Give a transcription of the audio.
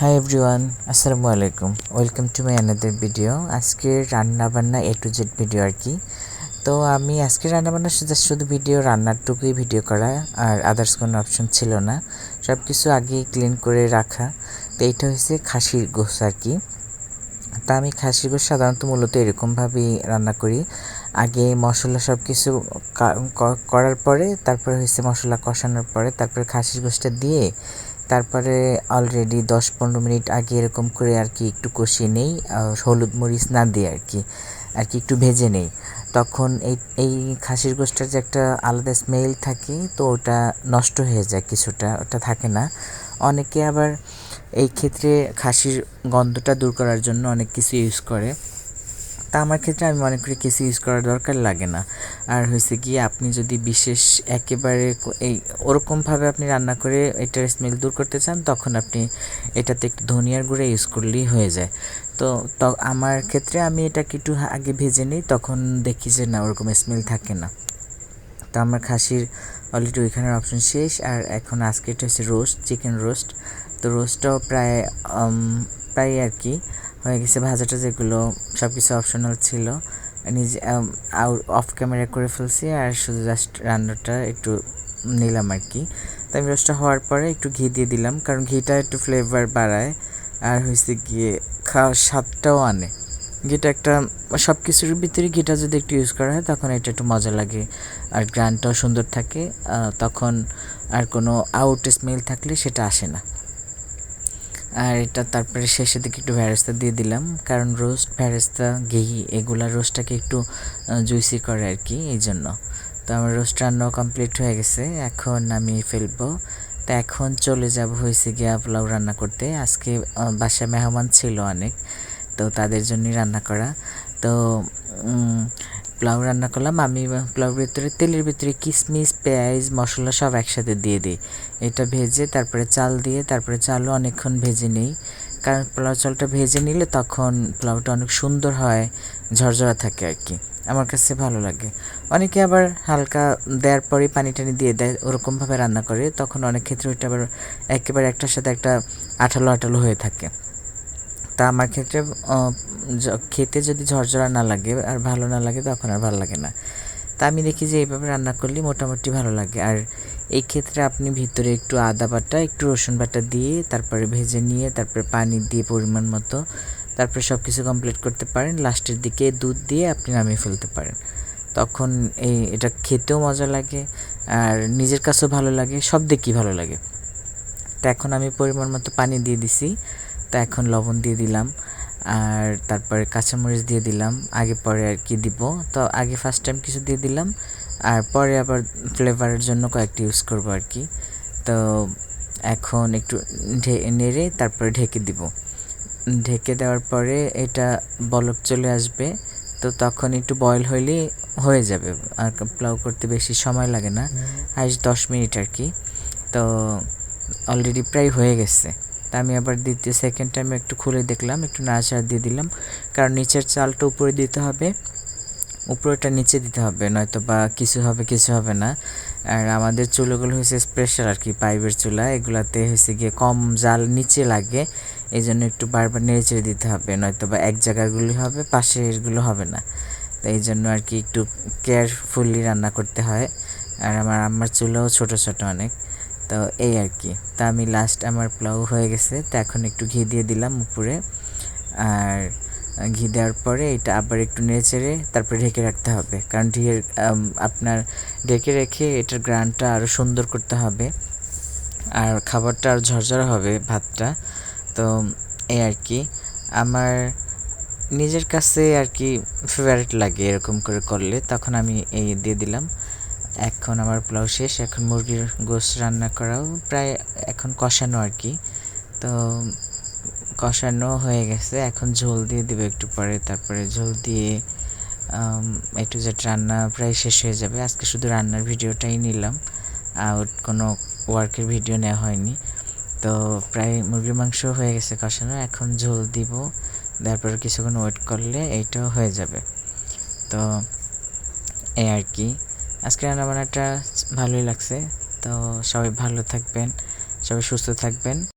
High everyone আসসালামু আলাইকুম welcome to my another video আজকে রান্নাবান্না এ টু জেড ভিডিও আর কি। তো আমি আজকে রান্না বান্না জাস্ট শুধু ভিডিও রান্নারটুকুই ভিডিও করা, আর আদার্স কোনো অপশন ছিল না। সব কিছু আগেই ক্লিন করে রাখা। তো এইটা হচ্ছে খাসির গোস আর কি। তা আমি খাসির গোস সাধারণত মূলত এরকমভাবেই রান্না করি। আগে মশলা সব কিছু করার পরে, তারপরে হচ্ছে মশলা কষানোর পরে, তারপরে খাসির গোসটা দিয়ে তারপরে অলরেডি দশ পনেরো মিনিট আগে এরকম করে আর কি একটু কষিয়ে নেই হলুদ মরিচ না দিয়ে আর কি আর কি একটু ভেজে নেই। তখন এই এই খাসির গোষ্ঠটার যে একটা আলাদা স্মেল থাকে, তো ওটা নষ্ট হয়ে যায় কিছুটা, ওটা থাকে না। অনেকে আবার এই ক্ষেত্রে খাসির গন্ধটা দূর করার জন্য অনেক কিছু ইউজ করে। তা আমার ক্ষেত্রে আমি মনে করি কেসি ইউজ করার দরকার লাগে না। আর হয়েছে কি আপনি যদি বিশেষ একেবারে এই ওরকমভাবে আপনি রান্না করে এটার স্মেল দূর করতে চান, তখন আপনি এটাতে একটু ধনিয়ার গুঁড়ে ইউজ করলেই হয়ে যায়। তো আমার ক্ষেত্রে আমি এটাকে একটু আগে ভেজে নিই, তখন দেখি যে না, ওরকম স্মেল থাকে না। তো আমার খাসির অলরেডি ওইখানের অপশন শেষ, আর এখন আজকে এটা হচ্ছে রোস্ট চিকেন রোস্ট তো রোস্টটাও প্রায় প্রায় আর কি। হয়ে গেছে ভাজাটা যেগুলো সব কিছু অপশনাল ছিল। নিজে অফ ক্যামেরা করে ফেলছি আর শুধু জাস্ট রান্নাটা একটু নিলাম আর কি। তো আমি রোস্টটা হওয়ার পরে একটু ঘি দিয়ে দিলাম, কারণ ঘিটা একটু ফ্লেভার বাড়ায়। আর হয়েছে গিয়ে খাওয়ার স্বাদটাও আনে। ঘিটা একটা সব কিছুর ভিতরে ঘিটা যদি একটু ইউজ করা হয়, তখন এটা একটু মজা লাগে। আর গ্রানটাও সুন্দর থাকে তখন আর কোনো আউট স্মেল থাকলে সেটা আসে না। আর এটা তারপরে শেষের দিকে একটু ভ্যারেস্তা দিয়ে দিলাম। কারণ রোস্ট ভ্যারেস্তা ঘি এগুলা রোস্টটাকে একটু জুইসি করে আর কি এই জন্য। তো আমার রোস্ট রান্নাও কমপ্লিট হয়ে গেছে। এখন আমি ফেলব। তো এখন চলে যাব হয়েছে গিয়া পোলাও রান্না করতে। আজকে বাসায় মেহমান ছিল অনেক, তো তাদের জন্যই রান্না করা। তো পোলাও রান্না করলাম, আমি পোলাওর ভিতরে তেলের ভিতরে কিশমিশ পেঁয়াজ, মশলা সব একসাথে দিয়ে দিই। এটা ভেজে তারপরে চাল দিয়ে, তারপরে চালও অনেকক্ষণ ভেজে নিই। কারণ পোলাও চালটা ভেজে নিলে তখন পোলাওটা অনেক সুন্দর হয়, ঝরঝরা থাকে আর কি। আমার কাছে ভালো লাগে। অনেকে আবার হালকা দেওয়ার পরেই পানি টানি দিয়ে দেয়, ওরকমভাবে রান্না করে, তখন অনেক ক্ষেত্রে ওইটা আবার একেবারে একটার সাথে একটা আঠালো আঠালো হয়ে থাকে। তা আমার ক্ষেত্রে খেতে যদি ঝরঝরা না লাগে আর ভালো না লাগে তখন আর ভালো লাগে না। তা আমি দেখি যে এইভাবে রান্না করলে মোটামুটি ভালো লাগে। আর এই ক্ষেত্রে আপনি ভিতরে একটু আদা বাটা, একটু রসুন বাটা দিয়ে তারপরে ভেজে নিয়ে তারপরে পানি দিয়ে পরিমাণ মতো তারপরে সব কিছু কমপ্লিট করতে পারেন। লাস্টের দিকে দুধ দিয়ে আপনি নামিয়ে ফেলতে পারেন। তখন এই, এটা খেতেও মজা লাগে আর নিজের কাছেও ভালো লাগে, সব দিকই ভালো লাগে। তো এখন আমি পরিমাণ মতো পানি দিয়ে দিছি। তো এখন লবণ দিয়ে দিলাম। আর তারপরে কাঁচামরিচ দিয়ে দিলাম আগে পরে আর কি দিব। তো আগে ফার্স্ট টাইম কিছু দিয়ে দিলাম আর পরে আবার ফ্লেভারের জন্য কয়েকটি ইউজ করব আর কি। তো এখন একটু নেড়ে তারপরে ঢেকে দিব। ঢেকে দেওয়ার পরে এটা বলক চলে আসবে তো তখন একটু বয়ল হইলে হয়ে যাবে। আর পোলাও করতে বেশি সময় লাগে না হাইস দশ মিনিট আর কি। তো অলরেডি প্রায় হয়ে গেছে। তা আমি আবার দ্বিতীয় সেকেন্ড টাইম একটু খুলে দেখলাম, একটু নাড়াচাড়া দিয়ে দিলাম। কারণ নিচের চালটা উপরে দিতে হবে উপরেটা নিচে দিতে হবে, নয়তো বা কিছু হবে কিছু হবে না। আর আমাদের চুলোগুলো হয়েছে স্পেশাল আর কি, পাইপের চুলা, এগুলাতে হয়েছে গিয়ে কম জাল নিচে লাগে এই জন্য একটু বারবার নেড়ে চেড়ে দিতে হবে, নয়তো বা এক জায়গাগুলি হবে, পাশেরগুলো হবে না। তো এই জন্য আর কি একটু কেয়ারফুলি রান্না করতে হয়। আর আমার আম্মার চুলাও ছোট ছোট অনেক। তো এই আর কি। তা আমি লাস্ট আমার পোলাও হয়ে গেছে, তো এখন একটু ঘি দিয়ে দিলাম উপরে। আর ঘি দেওয়ার পরে এটা আবার একটু নেড়ে চেড়ে তারপরে ঢেকে রাখতে হবে। কারণ ঘিয়ের আপনার ঢেকে রেখে এটার গ্রানটা আরও সুন্দর করতে হবে। আর খাবারটা আরও ঝরঝরা হবে ভাতটা। তো এই আর কি। আমার নিজের কাছে আর কি ফেভারিট লাগে এরকম করে করলে। তখন আমি এই দিয়ে দিলাম। এখন আমার পোলাও শেষ, এখন মুরগির গোস রান্না করাও প্রায় এখন কষানো আর কি। তো কষানো হয়ে গেছে, এখন ঝোল দিয়ে দেবো একটু পরে, তারপরে ঝোল দিয়ে একটু যে রান্না প্রায় শেষ হয়ে যাবে। আজকে শুধু রান্নার ভিডিওটাই নিলাম, আর কোনো ওয়ার্কের ভিডিও নেওয়া হয়নি। তো প্রায় মুরগির মাংস হয়ে গেছে কষানো, এখন ঝোল দিব, তারপরে কিছুক্ষণ ওয়েট করলে এইটাও হয়ে যাবে। তো এই আর কি। আজকে রান্নাবান্নাটা ভালোই লাগছে তো সবাই ভালো থাকবেন সবাই সুস্থ থাকবেন।